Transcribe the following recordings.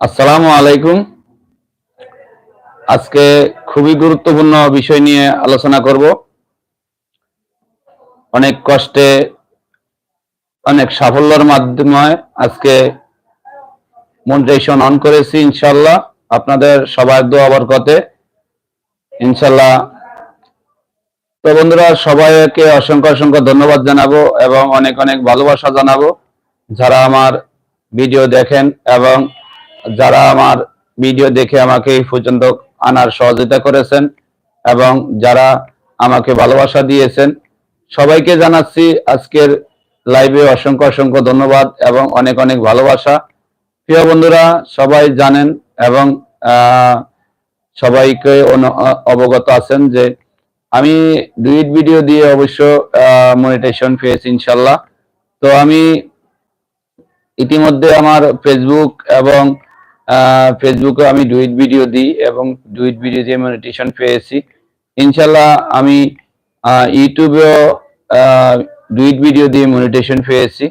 আসসালামু আলাইকুম। আজকে খুবই গুরুত্বপূর্ণ বিষয় নিয়ে আলোচনা করব। অনেক কষ্টে, অনেক সাফল্যের মাধ্যমে আজকে মনিটাইজেশন অন করেছি ইনশাল্লাহ আপনাদের সবার দোয়া বরকতে। ইনশাল্লাহ তো বন্ধুরা, সবাইকে অসংখ্য অসংখ্য ধন্যবাদ জানাব এবং অনেক অনেক ভালোবাসা জানাব। যারা আমার ভিডিও দেখেন এবং যারা আমার ভিডিও দেখে আমাকে এই পর্যন্ত আনার সহযোগিতা করেছেন এবং যারা আমাকে ভালোবাসা দিয়েছেন, সবাইকে জানাচ্ছি আজকের লাইভে অসংখ্য অসংখ্য ধন্যবাদ এবং অনেক অনেক ভালোবাসা। প্রিয় বন্ধুরা, সবাই জানেন এবং সবাইকে অবগত আছেন যে আমি ডুইট ভিডিও দিয়ে অবশ্য মনিটেশন পেয়েছি ইনশাল্লাহ। তো আমি ইতিমধ্যে আমার ফেসবুক এবং ফেসবুকে আমি ডুইট ভিডিও দিই এবং ডুইট ভিডিও দিয়ে মনিটেশন পেয়েছি। ইনশাল্লাহ আমি ইউটিউবেও ডুইট ভিডিও দিয়ে মনিটেশন পেয়েছি।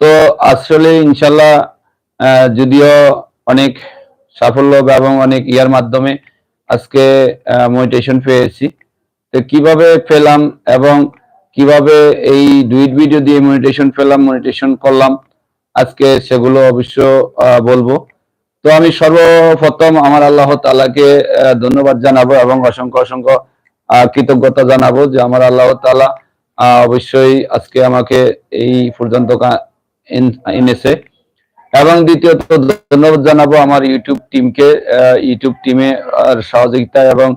তো আসলে ইনশাল্লাহ যদিও অনেক সাফল্য এবং অনেক ইয়ার মাধ্যমে আজকে মনিটেশন পেয়েছি। তো কীভাবে পেলাম এবং কীভাবে এই ডুইট ভিডিও দিয়ে মনিটেশন পেলাম মনিটেশন করলাম, আজকে সেগুলো অবশ্য বলব। তো আমি সর্বপ্রথম আমার আল্লাহ তাআলাকে আহ, ধন্যবাদ জানাব এবং অসংখ্য অসংখ্য কৃতজ্ঞতা জানাব যে আমার আল্লাহ তালা অবশ্যই আজকে আমাকে এই পর্যন্ত এনেছে। এবং দ্বিতীয়ত ধন্যবাদ জানাব আমার ইউটিউব টিমকে ইউটিউব টিমে সহযোগিতা এবং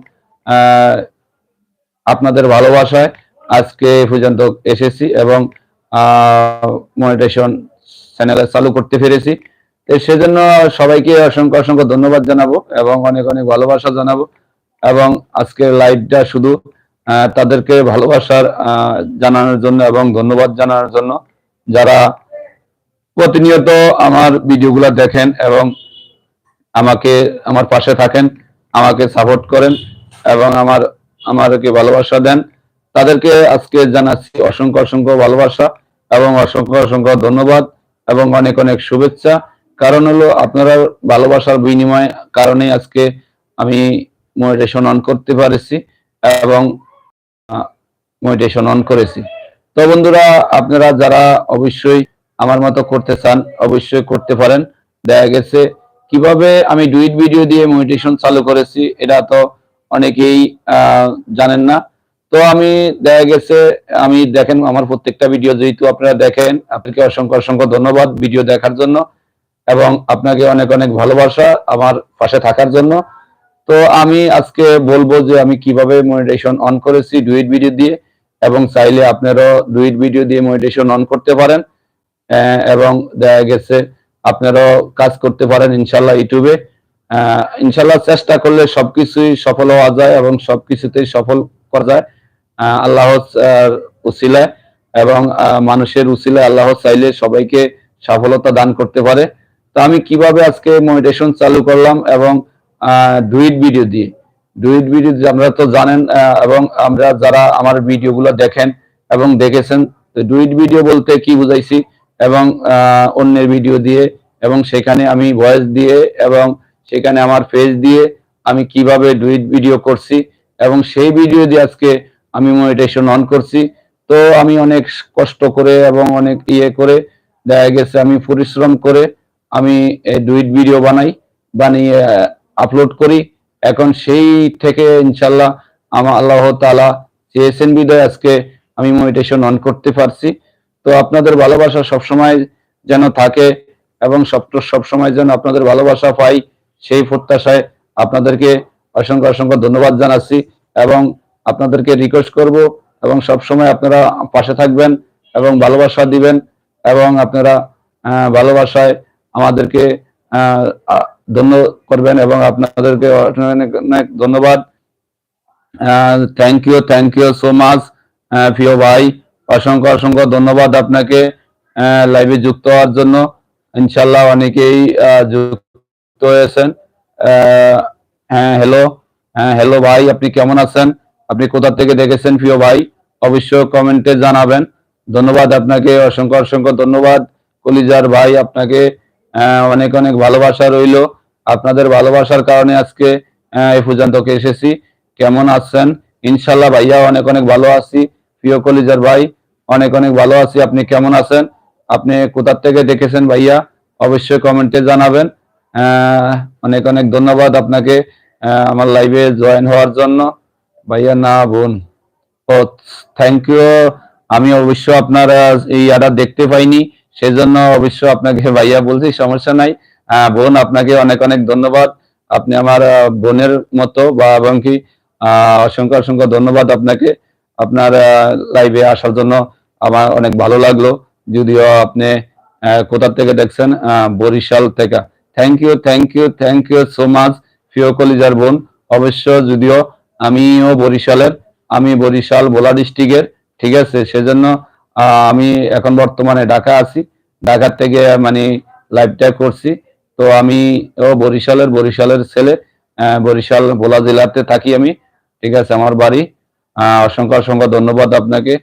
আপনাদের ভালোবাসায় আজকে পর্যন্ত এসেছি এবং মনিটেশন চ্যানেলে চালু করতে পেরেছি। সেজন্য সবাইকে অসংখ্য অসংখ্য ধন্যবাদ জানাব এবং অনেক অনেক ভালোবাসা জানাব এবং আজকের লাইভটা শুধু তাদেরকে ভালোবাসার জানানোর জন্য এবং ধন্যবাদ জানানোর জন্য। যারা প্রতিনিয়ত আমার ভিডিওগুলো দেখেন এবং আমাকে, আমার পাশে থাকেন, আমাকে সাপোর্ট করেন এবং আমার আমারকে ভালোবাসা দেন, তাদেরকে আজকে জানাচ্ছি অসংখ্য অসংখ্য ভালোবাসা এবং অসংখ্য অসংখ্য ধন্যবাদ এবং অনেক অনেক শুভেচ্ছা। কারণ হলো আপনারা ভালোবাসার বিনিময় কারণে আজকে আমি মনিটেশন অন করতে পারেছি এবং মনিটেশন অন করেছি। তো বন্ধুরা, আপনারা যারা অবশ্যই আমার মতো করতে চান, অবশ্যই করতে পারেন। দেখা গেছে কীভাবে আমি ডুইট ভিডিও দিয়ে মনিটেশন চালু করেছি, এটা তো অনেকেই জানেন না। তো আমি দেখা গেছে, আমি দেখেন আমার প্রত্যেকটা ভিডিও যেহেতু আপনারা দেখেন, আপনাকে অসংখ্য অসংখ্য ধন্যবাদ ভিডিও দেখার জন্য। এবং আপনাকে অনেক অনেক ভালোবাসা আমার পাশে থাকার জন্য। তো আমি আজকে বলব যে আমি কীভাবে মনিটেশন অন করেছি ডুইট ভিডিও দিয়ে, এবং চাইলে আপনারাও ডুইট ভিডিও দিয়ে মনিটেশন অন করতে পারেন। এবং দেখা গেছে আপনারাও কাজ করতে পারেন ইনশাল্লাহ ইউটিউবে। ইনশাল্লাহ চেষ্টা করলে সবকিছুই সফল হওয়া যায় এবং সবকিছুতেই সফল করা যায়। আল্লাহ উসিলায় এবং মানুষের উসিলায় আল্লাহ চাইলে সবাইকে সফলতা দান করতে পারে। তো আমি কীভাবে আজকে মনিটেশন চালু করলাম এবং ডুইট ভিডিও দিয়ে। ডুইট ভিডিও আমরা তো জানেন এবং আমরা যারা আমার ভিডিওগুলো দেখেন এবং দেখেছেন, তো ডুইট ভিডিও বলতে কি বুঝাইছি এবং অন্যের ভিডিও দিয়ে এবং সেখানে আমি ভয়েস দিয়ে এবং সেখানে আমার ফেস দিয়ে আমি কীভাবে ডুইট ভিডিও করছি এবং সেই ভিডিও দিয়ে আজকে আমি মনিটেশন অন করছি। তো আমি অনেক কষ্ট করে এবং অনেক ইয়ে করে, দেখা গেছে আমি পরিশ্রম করে আমি ডুইট ভিডিও বানাই, বানিয়ে আপলোড করি। এখন সেই থেকে ইনশাল্লাহ আমার আল্লাহ তাআলা চেয়েছেন বিদয়। আজকে আমি মনিটেশন অন করতে পারছি। তো আপনাদের ভালোবাসা সবসময় যেন থাকে এবং সব সবসময় যেন আপনাদের ভালোবাসা পাই, সেই প্রত্যাশায় আপনাদেরকে অসংখ্য অসংখ্য ধন্যবাদ জানাচ্ছি এবং আপনাদেরকে রিকোয়েস্ট করব এবং সবসময় আপনারা পাশে থাকবেন এবং ভালোবাসা দিবেন এবং আপনারা ভালোবাসায় আমাদেরকে ধন্য করবেন এবং আপনাদেরকে অনেক ধন্যবাদ। Thank you thank you so much প্রিয় ভাই। অসংখ্য অসংখ্য ধন্যবাদ আপনাকে লাইভে যুক্ত হওয়ার জন্য। ইনশাল্লাহ অনেকেই যুক্ত হয়েছেন। হ্যাঁ হ্যালো হ্যাঁ হ্যালো ভাই, আপনি কেমন আছেন? আপনি কোথা থেকে দেখেছেন প্রিয় ভাই? অবশ্যই কমেন্টে জানাবেন। ধন্যবাদ আপনাকে, অসংখ্য অসংখ্য ধন্যবাদ। কলিজার ভাই আপনাকে অনেক অনেক ভালোবাসা রইল। আপনাদের ভালোবাসার কারণে আজকে এই পর্যন্তকে এসেছি। কেমন আছেন? ইনশাল্লাহ ভাইয়া অনেক অনেক ভালো আছি। প্রিয় কলিজার ভাই অনেক অনেক ভালো আছি। আপনি কেমন আছেন? আপনি কোথার থেকে দেখেছেন ভাইয়া? অবশ্যই কমেন্টে জানাবেন। আহ, অনেক অনেক ধন্যবাদ আপনাকে আমার লাইভে জয়েন হওয়ার জন্য। ভাইয়া না বোন। ও থ্যাংক ইউ। আমি অবশ্য আপনার এই ইয়াটা দেখতে পাইনি। সেজন্য অবশ্য আপনাকে ভাইয়া বলছি, সমস্যা নাই। বোন, আপনাকে অনেক অনেক ধন্যবাদ। আপনি আমার বোনের মতো বা এবং কি অসংখ্য অসংখ্য ধন্যবাদ আপনাকে। আপনার লাইভে আসার জন্য আমার অনেক ভালো লাগল। যদিও আপনি কোথা থেকে দেখছেন? বরিশাল থেকে। Thank you thank you thank you so much প্রিয় কলিজার বোন। অবশ্য যদিও আমিও বরিশালের, আমি বরিশাল ভোলা ডিস্ট্রিক্টের ঠিক আছে? সেজন্য আমি এখন বর্তমানে ঢাকা আছি। ঢাকার থেকে মানে লাইভটা করছি। তো আমি, ও বরিশালের বরিশালের ছেলে। বরিশাল, ভোলা জেলাতে থাকি আমি। ঠিক আছে, আমার বাড়ি। অসংখ্য অসংখ্য ধন্যবাদ আপনাকে।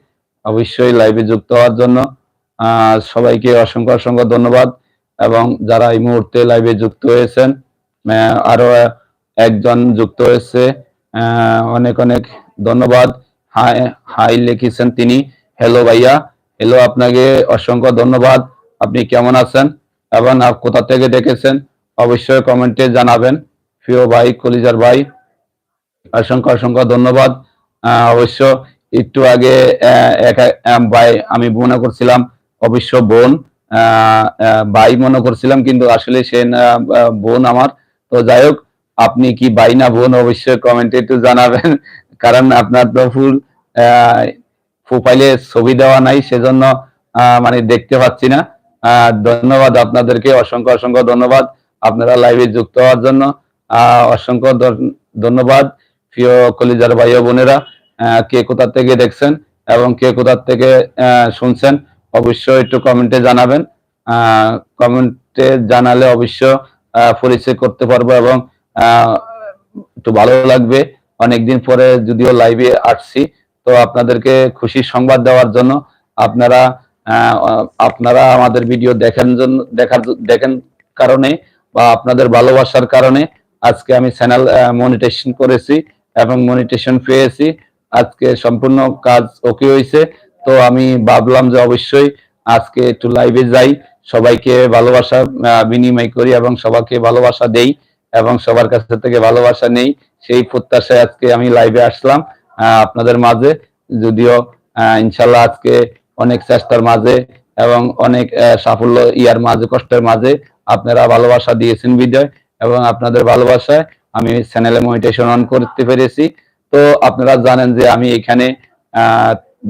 অবশ্যই লাইভে যুক্ত হওয়ার জন্য। সবাইকে অসংখ্য অসংখ্য ধন্যবাদ। এবং যারা এই মুহূর্তে লাইভে যুক্ত হয়েছেন আরও একজন যুক্ত হয়েছে অনেক অনেক ধন্যবাদ। হাই হাই লিখেছেন তিনি। হ্যালো ভাইয়া। হ্যালো আপনাকে অসংখ্য ধন্যবাদ। আপনি কেমন আছেন? এবং কোথা থেকে দেখেছেন? অবশ্যই কমেন্টে জানাবেন। প্রিয় ভাই, কলিজার ভাই, অসংখ্য অসংখ্য ধন্যবাদ। অবশ্য একটু আগে ভাই, আমি মনে করছিলাম, অবশ্য বোন ভাই মনে করছিলাম, কিন্তু আসলে সে বোন আমার। তো যাই হোক, আপনি কি ভাই না বোন, অবশ্যই কমেন্টে একটু জানাবেন। কারণ আপনার তো ফুল প্রোফাইলে ছবি দেওয়া নাই, সেজন্য মানে দেখতে পাচ্ছি না। ধন্যবাদ আপনাদেরকে, অসংখ্য অসংখ্য ধন্যবাদ। আপনারা লাইভে যুক্ত হওয়ার জন্য অসংখ্য ধন- ধন্যবাদ। প্রিয় কলিজার ভাই বোনেরা কে কোথা থেকে দেখছেন এবং কে কোথা থেকে শুনছেন, অবশ্যই একটু কমেন্টে জানাবেন। কমেন্টে জানালে অবশ্য পরিচয় করতে পারব এবং একটু ভালো লাগবে। অনেকদিন পরে যদিও লাইভে আসছি তো আপনাদেরকে খুশি সংবাদ দেওয়ার জন্য আপনারা আপনারা আমাদের ভিডিও দেখেন জন্য, দেখার দেখেন কারণে বা আপনাদের ভালোবাসার কারণে আজকে আমি চ্যানেল মনিটেশন করেছি এবং মনিটেশন পেয়েছি। আজকে সম্পূর্ণ কাজ ওকে হয়েছে তো আমি ভাবলাম যে অবশ্যই আজকে একটু লাইভে যাই, সবাইকে ভালোবাসা বিনিময় করি এবং সবাইকে ভালোবাসা দেই এবং সবার কাছ থেকে ভালোবাসা নেই। সেই প্রত্যাশায় আজকে আমি লাইভে আসলাম। আপনাদের মাঝে, যদিও ইনশাল্লাহ আজকে অনেক চেষ্টার মাঝে এবং অনেক সাফল্য ইয়ার মাঝে, কষ্টের মাঝে আপনারা ভালোবাসা দিয়েছেন বিজয় এবং আপনাদের ভালোবাসায় আমি চ্যানেলে মনিটেশন অন করতে পেরেছি। তো আপনারা জানেন যে আমি এখানে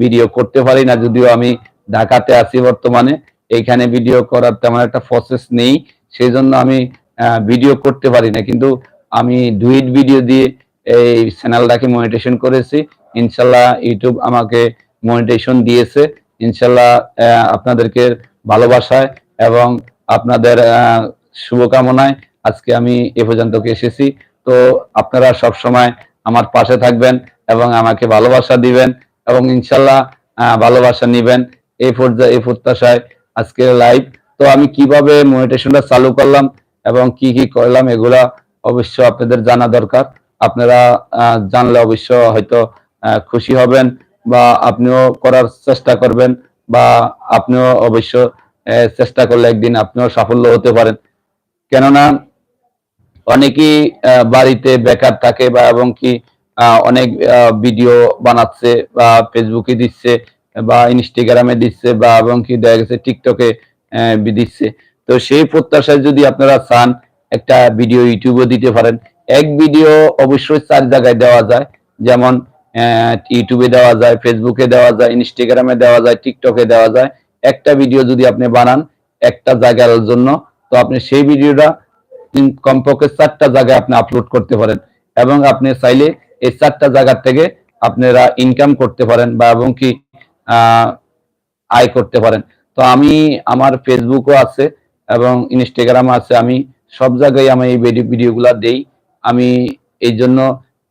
ভিডিও করতে পারি না, যদিও আমি ঢাকাতে আছি বর্তমানে। এইখানে ভিডিও করার তেমন একটা প্রসেস নেই, সেই জন্য আমি ভিডিও করতে পারি না। কিন্তু আমি ডুইট ভিডিও দিয়ে এই চ্যানেলটাকে মনিটেশন করেছি। ইনশাল্লাহ ইউটিউব আমাকে মনিটেশন দিয়েছে। ইনশাল্লাহ আপনাদেরকে ভালোবাসায় এবং আপনাদের শুভকামনায় আজকে আমি এ পর্যন্ত এসেছি। তো আপনারা সব সময় আমার পাশে থাকবেন এবং আমাকে ভালোবাসা দিবেন এবং ইনশাল্লাহ ভালোবাসা নিবেন এই পর্যায়ে এই প্রত্যাশায় আজকে লাইভ তো আমি কীভাবে মনিটেশনটা চালু করলাম এবং কি কি করলাম এগুলা অবশ্য আপনাদের জানা দরকার। আপনারা জানলে অবশ্য হয়তো খুশি হবেন বা আপনিও করার চেষ্টা করবেন বা আপনিও অবশ্য চেষ্টা করলে একদিন আপনিও সাফল্য হতে পারেন। কেননা অনেকেই বাড়িতে বেকার থাকে বা এবং কি অনেক ভিডিও বানাচ্ছে বা ফেসবুকে দিচ্ছে বা ইনস্টাগ্রামে দিচ্ছে বা এবং কি দেখা গেছে টিকটকে দিচ্ছে। তো সেই প্রত্যাশায় যদি আপনারা চান একটা ভিডিও ইউটিউবে দিতে পারেন এক ভিডিও অবশ্যই চার জায়গায় দেওয়া যায়। যেমন ইউটিউবে দেওয়া যায়, ফেসবুকে দেওয়া যায়, ইনস্টাগ্রামে দেওয়া যায়, টিকটকে দেওয়া যায়। একটা ভিডিও যদি আপনি বানান একটা জায়গার জন্য, তো আপনি সেই ভিডিওটা কমপক্ষে চারটা জায়গায় আপনি আপলোড করতে পারেন। এবং আপনি চাইলে এই চারটা জায়গার থেকে আপনারা ইনকাম করতে পারেন বা এবং কি আয় করতে পারেন। তো আমি, আমার ফেসবুকও আছে এবং ইনস্টাগ্রাম আছে। আমি সব জায়গায় আমি এই ভিডিও ভিডিওগুলা দেই। আমি এই জন্য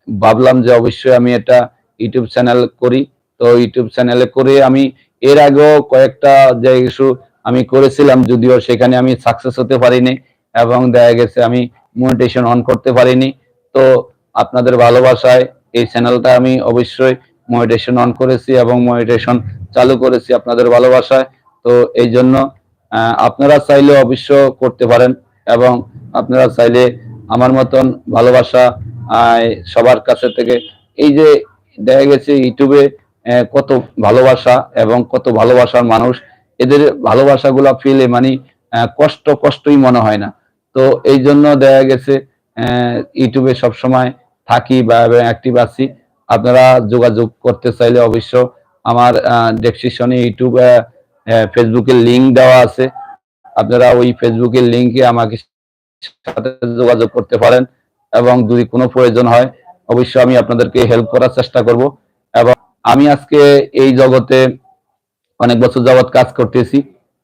ভাবলাম যে অবশ্যই আমি এটা ইউটিউব চ্যানেল করি। তো ইউটিউব চ্যানেলে করে আমি এর আগেও কয়েকটা যে কিছু আমি করেছিলাম, যদিও সেখানে আমি সাকসেস হতে পারিনি এবং দেখা গেছে আমি মনিটেশন অন করতে পারিনি। তো আপনাদের ভালোবাসায় এই চ্যানেলটা আমি অবশ্যই মনিটেশন অন করেছি এবং মনিটেশন চালু করেছি আপনাদের ভালোবাসায়। তো এই জন্য আপনারা চাইলে অবশ্য করতে পারেন এবং আপনারা চাইলে আমার মতন ভালোবাসা সবার কাছে থেকে। এই যে দেখা গেছে ইউটিউবে কত ভালোবাসা এবং কত ভালোবাসার মানুষ। এদের ভালোবাসাগুলা ফিলে মানে কষ্ট, কষ্টই মনে হয় না। তো এই জন্য দেখা গেছে ইউটিউবে সবসময় থাকি বা অ্যাক্টিভ আছি। আপনারা যোগাযোগ করতে চাইলে অবশ্য আমার ডেসক্রিপশনে ইউটিউব ফেসবুকের লিংক দেওয়া আছে। আপনারা ওই ফেসবুকের লিঙ্কে আমাকে সাথে যোগাযোগ করতে পারেন এবং যদি কোনো প্রয়োজন হয়, অবশ্যই আমি আপনাদেরকে হেল্প করার চেষ্টা করব। এবং আমি আজকে এই জগতে অনেক বছর যাবৎ কাজ করতেছি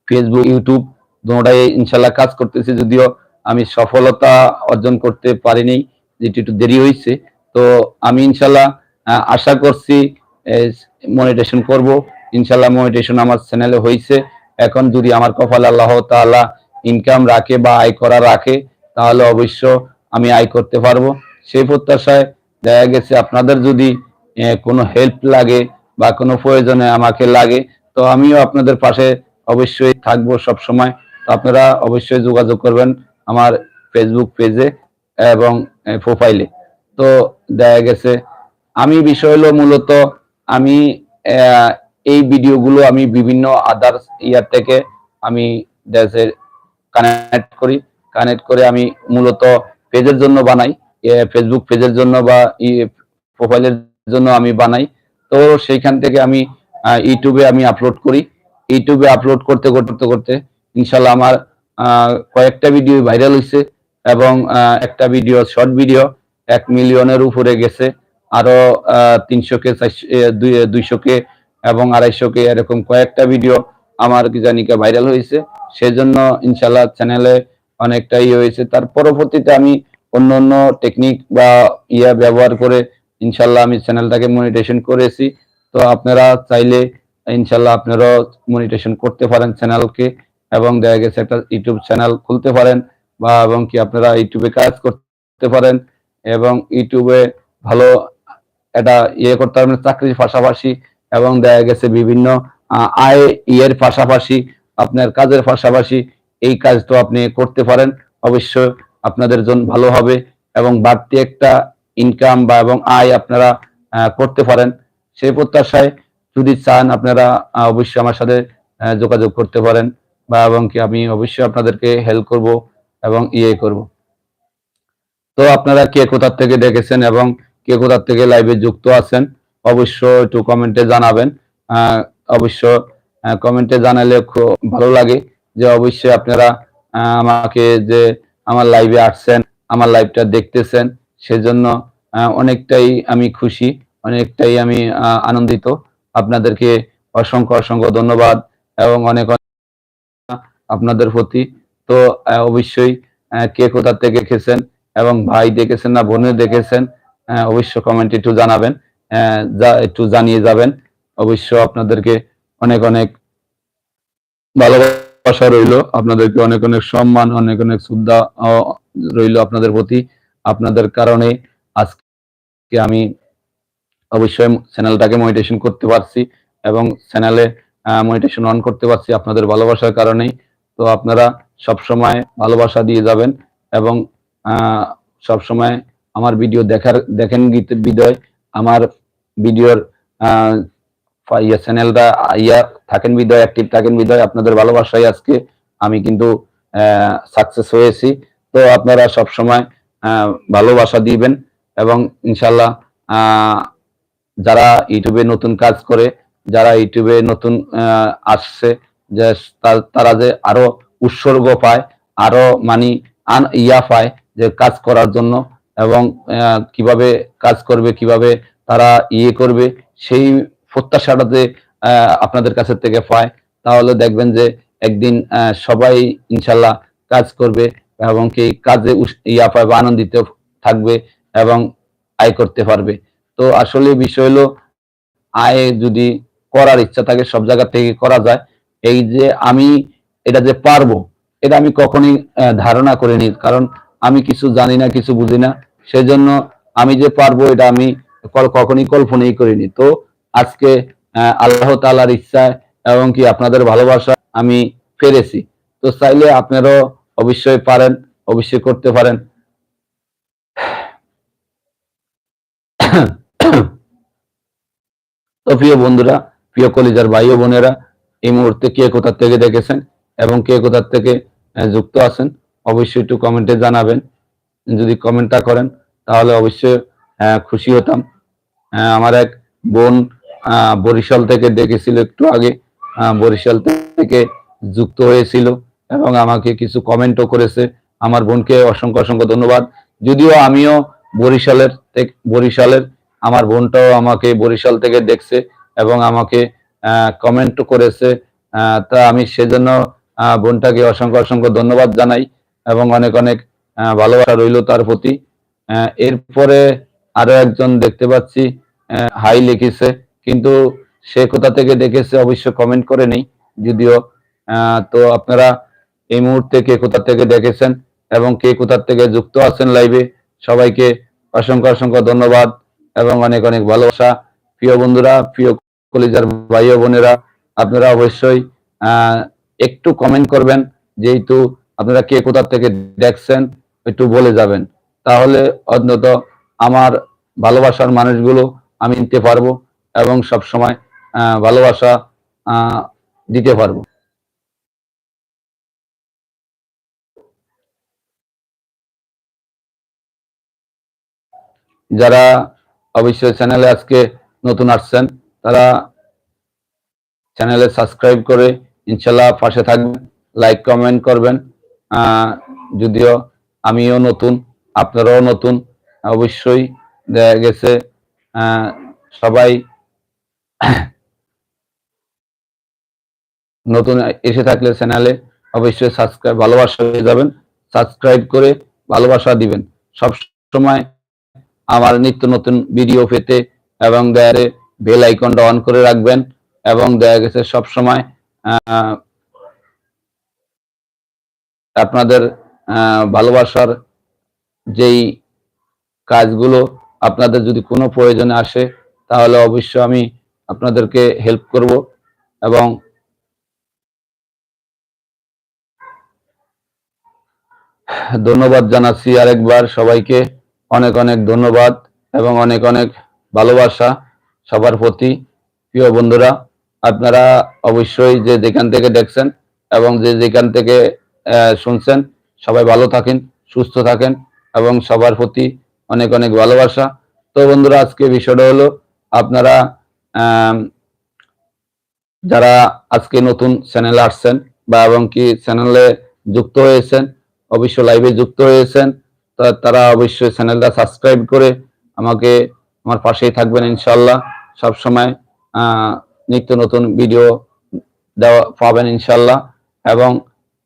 ফেসবুক ইউটিউব দুটাই ইনশাল্লাহ কাজ করতেছি, যদিও আমি সফলতা অর্জন করতে পারিনি যেটি একটু দেরি হয়েছে। তো আমি ইনশাল্লাহ আশা করছি মনিটেশন করব। ইনশাল্লাহ মনিটেশন আমার চ্যানেলে হয়েছে এখন যদি আমার কপাল আল্লাহ তাআলা ইনকাম রাখে বা আয় করা রাখে, তাহলে অবশ্য আমি আয় করতে পারব। সেই প্রত্যাশায় দেখা গেছে আপনাদের যদি কোনো হেল্প লাগে বা কোনো প্রয়োজনে আমাকে লাগে, তো আমিও আপনাদের পাশে অবশ্যই থাকব সব সময় তো আপনারা অবশ্যই যোগাযোগ করবেন আমার ফেসবুক পেজে এবং প্রোফাইলে তো দেখা গেছে, আমি বিষয় হলো মূলত আমি এই ভিডিওগুলো আমি বিভিন্ন আদার্স ইয়ার থেকে আমি দেশের কানেক্ট করি। কানেক্ট করে আমি মূলত পেজের জন্য বানাই। ফেসবুক পেজের জন্য বা ই প্রোফাইলের জন্য আমি বানাই। তো সেইখান থেকে আমি ইউটিউবে আমি আপলোড করি। ইউটিউবে আপলোড করতে করতে করতে ইনশাল্লাহ আমার কয়েকটা ভিডিও ভাইরাল হয়েছে এবং একটা ভিডিও শর্ট ভিডিও এক মিলিয়নের উপরে গেছে। আরও তিনশো কে দুইশো কে এবং আড়াইশো কে এরকম কয়েকটা ভিডিও আমার কি জানি কে ভাইরাল হয়েছে, সেজন্য ইনশাল্লাহ চ্যানেলে অনেকটা ইয়ে হয়েছে। তার পরবর্তীতে আমি অন্য অন্য টেকনিক বা ইয়া ব্যবহার করে ইনশাল্লাহ আমি চ্যানেলটাকে মনিটেশন করেছি। তো আপনারা চাইলে ইনশাল্লাহ আপনারাও মনিটেশন করতে পারেন চ্যানেলকে এবং দেখা গেছে একটা ইউটিউব চ্যানেল খুলতে পারেন বা এবং কি আপনারা ইউটিউবে কাজ করতে পারেন এবং ইউটিউবে ভালো এটা ইয়ে করতে পারবেন, চাকরির পাশাপাশি এবং দেখা গেছে বিভিন্ন আয় ইয়ের পাশাপাশি, আপনার কাজের পাশাপাশি এই কাজ তো আপনি করতে পারেন। অবশ্য আপনাদের জন্য ভালো হবে এবং বাড়তি একটা ইনকাম বা এবং আয় আপনারা করতে পারেন। সেই প্রত্যাশায় যদি চান আপনারা অবশ্যই আমার সাথে যোগাযোগ করতে পারেন বা এবং কি আমি অবশ্যই আপনাদেরকে হেল্প করব এবং ইয়ে করব। তো আপনারা কে কোথার থেকে দেখেছেন এবং কে কোথার থেকে লাইভে যুক্ত আছেন অবশ্য একটু কমেন্টে জানাবেন। অবশ্য কমেন্টে জানালে খুব ভালো লাগে যে অবশ্যই আপনারা আমাকে যে আমার লাইভে আসছেন, আমার লাইভটা দেখতেছেন, সেজন্য অনেকটাই আমি খুশি, অনেকটাই আমি আনন্দিত। আপনাদেরকে অসংখ্য অসংখ্য ধন্যবাদ এবং অনেক আপনাদের প্রতি। তো অবশ্যই কে কোথা থেকে দেখেছেন এবং ভাই দেখেছেন না বোনে দেখেছেন অবশ্য কমেন্ট একটু জানাবেন যা, একটু জানিয়ে যাবেন। অবশ্য আপনাদেরকে অনেক অনেক ভালোবাসা রইল। আপনাদেরকে অনেক অনেক সম্মান, অনেক অনেক শ্রদ্ধা রইল আপনাদের প্রতি। আপনাদের কারণে আজকে আমি অবশ্যই চ্যানেলটাকে মনিটেশন করতে পারছি এবং চ্যানেলে মনিটেশন অন করতে পারছি আপনাদের ভালোবাসার কারণেই তো আপনারা সব সময় ভালোবাসা দিয়ে যাবেন এবং সব সময় আমার ভিডিও দেখার, দেখেন বিদয়। আমার ভিডিওর ইয়া চ্যানেলটা ইয়া থাকেন বিদয় অ্যাক্টিভ থাকেন বিদয়, আপনাদের ভালোবাসায় আজকে। আমি কিন্তু সাকসেস হয়েছি। তো আপনারা সব সময় ভালোবাসা দিবেন এবং ইনশাল্লাহ যারা ইউটিউবে নতুন কাজ করে, যারা ইউটিউবে নতুন আসছে, যে তারা যে আরও উৎসর্গ পায়, আরও মানে আন- ইয়া পায় যে কাজ করার জন্য এবং কীভাবে কাজ করবে, কীভাবে তারা ইয়ে করবে, সেই প্রত্যাশাটা যে আপনাদের কাছে থেকে পায়, তাহলে দেখবেন যে একদিন সবাই ইনশাল্লাহ কাজ করবে এবং কি কাজে ইয়া পাবে, আনন্দিত থাকবে এবং আয় করতে পারবে। তো আসলে বিষয় হলো, আয় যদি করার ইচ্ছা থাকে, সব জায়গা থেকে করা যায়। এই যে আমি এটা যে পারব, এটা আমি কখনই ধারণা করিনি। কারণ আমি কিছু জানি না, কিছু বুঝি না। সেজন্য আমি যে পারব, এটা আমি কখনই কল্পনাই করিনি। তো আজকে আল্লাহ তালার ইচ্ছায় এবং কি আপনাদের ভালোবাসা আমি ফেরেছি। তো চাইলে আপনারাও অবশ্যই পারেন, অবশ্যই করতে পারেন। তো প্রিয় বন্ধুরা, প্রিয় কলিজার ভাই ও বোনেরা, এই মুহূর্তে কে কোথা থেকে দেখেছেন এবং কে কোথার থেকে যুক্ত আছেন, অবশ্যই একটু কমেন্টে জানাবেন। যদি কমেন্টটা করেন, তাহলে অবশ্যই খুশি হতাম। আমার এক বোন বরিশাল থেকে দেখেছিল একটু আগে বরিশাল থেকে যুক্ত হয়েছিল এবং আমাকে কিছু কমেন্টও করেছে। আমার বোনকে অসংখ্য অসংখ্য ধন্যবাদ। যদিও আমিও বরিশালের বরিশালের, আমার বোনটাও আমাকে বরিশাল থেকে দেখছে এবং আমাকে কমেন্ট করেছে। তা আমি সেজন্য বোনটাকে অসংখ্য অসংখ্য ধন্যবাদ জানাই এবং অনেক অনেক ভালোবাসা রইল তার প্রতি। এরপরে আরও একজন দেখতে পাচ্ছি হাই লিখেছে কিন্তু সে কোথা থেকে দেখেছে অবশ্য কমেন্ট করে নেই। যদিও তো আপনারা এই মুহূর্তে কে কোথা থেকে দেখেছেন এবং কে কোথা থেকে যুক্ত আছেন লাইভে সবাইকে অসংখ্য অসংখ্য ধন্যবাদ এবং অনেক অনেক ভালোবাসা। প্রিয় বন্ধুরা, প্রিয় কলিজার ভাই বোনেরা, আপনারা অবশ্যই একটু কমেন্ট করবেন, যেহেতু আপনারা কে কোথা থেকে দেখছেন, একটু বলে যাবেন। তাহলে অন্তত আমার ভালোবাসার মানুষগুলো আমি নিতে পারব। এবং সব সময় ভালোবাসা দিতে পারব। যারা অবশ্যই চ্যানেলে আজকে নতুন আসছেন, তারা চ্যানেলে সাবস্ক্রাইব করে ইনশাল্লাহ পাশে থাকবেন, লাইক, কমেন্ট করবেন। যদিও আমিও নতুন, আপনারাও নতুন, অবশ্যই, দেখা গেছে সবাই নতুন এসে থাকলে চ্যানেলে অবশ্যই সাবস্ক্রাইব ভালোবাসা হয়ে যাবেন। সাবস্ক্রাইব করে ভালোবাসা দিবেন। সব সময় আমার নিত্য নতুন ভিডিও পেতে এবং দেয়ারে বেল আইকনটা অন করে রাখবেন এবং দেখা গেছে সব সময় আপনাদের ভালোবাসার যেই কাজগুলো আপনাদের যদি কোনো প্রয়োজনে আসে, তাহলে অবশ্যই আমি আপনাদেরকে হেল্প করব এবং ধন্যবাদ জানাচ্ছি আরেকবার সবাইকে। অনেক অনেক ধন্যবাদ এবং অনেক অনেক ভালোবাসা সবার প্রতি। প্রিয় বন্ধুরা, আপনারা অবশ্যই যে যেখান থেকে দেখছেন এবং যে যেখান থেকে শুনছেন, সবাই ভালো থাকেন, সুস্থ থাকেন এবং সবার প্রতি অনেক অনেক ভালোবাসা। তো বন্ধুরা, আজকে বিষয়টা হলো আপনারা যারা আজকে নতুন চ্যানেলে আসছেন বা এবং কি চ্যানেলে যুক্ত হয়েছেন অবশ্য লাইভে যুক্ত হয়েছেন তারা অবশ্যই চ্যানেলটা সাবস্ক্রাইব করে আমাকে আমার পাশেই থাকবেন ইনশাল্লাহ সব সময় নিত্য নতুন ভিডিও দেওয়া, পাবেন ইনশাল্লাহ এবং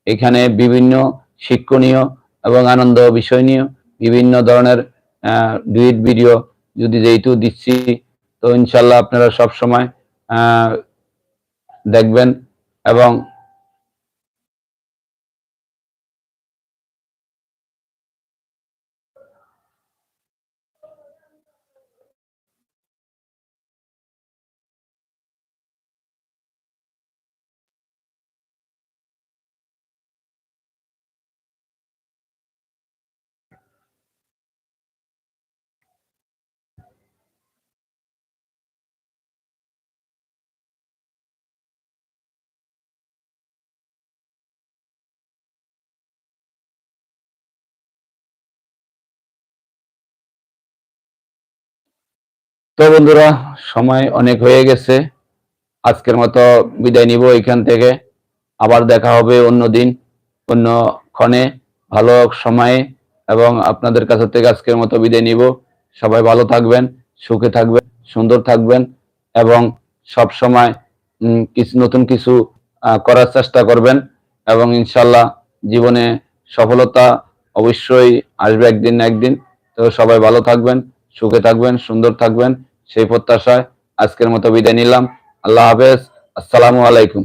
এখানে বিভিন্ন শিক্ষণীয় এবং আনন্দ বিষয় নিয়ে বিভিন্ন ধরনের ডুইট ভিডিও যদি যেহেতু দিচ্ছি তো ইনশাল্লাহ আপনারা সব সময় দেখবেন এবং তো বন্ধুরা, সময় অনেক হয়ে গেছে। আজকের মতো বিদায় নিব এখান থেকে। আবার দেখা হবে অন্য দিন, অন্য ক্ষণে। ভালো সময়ে এবং আপনাদের কাছ থেকে আজকের মতো বিদায় নিব। সবাই ভালো থাকবেন, সুখে থাকবেন, সুন্দর থাকবেন এবং সব সময় কিছু, নতুন কিছু করার চেষ্টা করবেন এবং ইনশাল্লাহ জীবনে সফলতা অবশ্যই আসবে একদিন না একদিন। তো সবাই ভালো থাকবেন সুখে থাকবেন সুন্দর থাকবেন সেই প্রত্যাশায় আজকের মতো বিদায় নিলাম। আল্লাহ হাফেজ। আসসালামু আলাইকুম।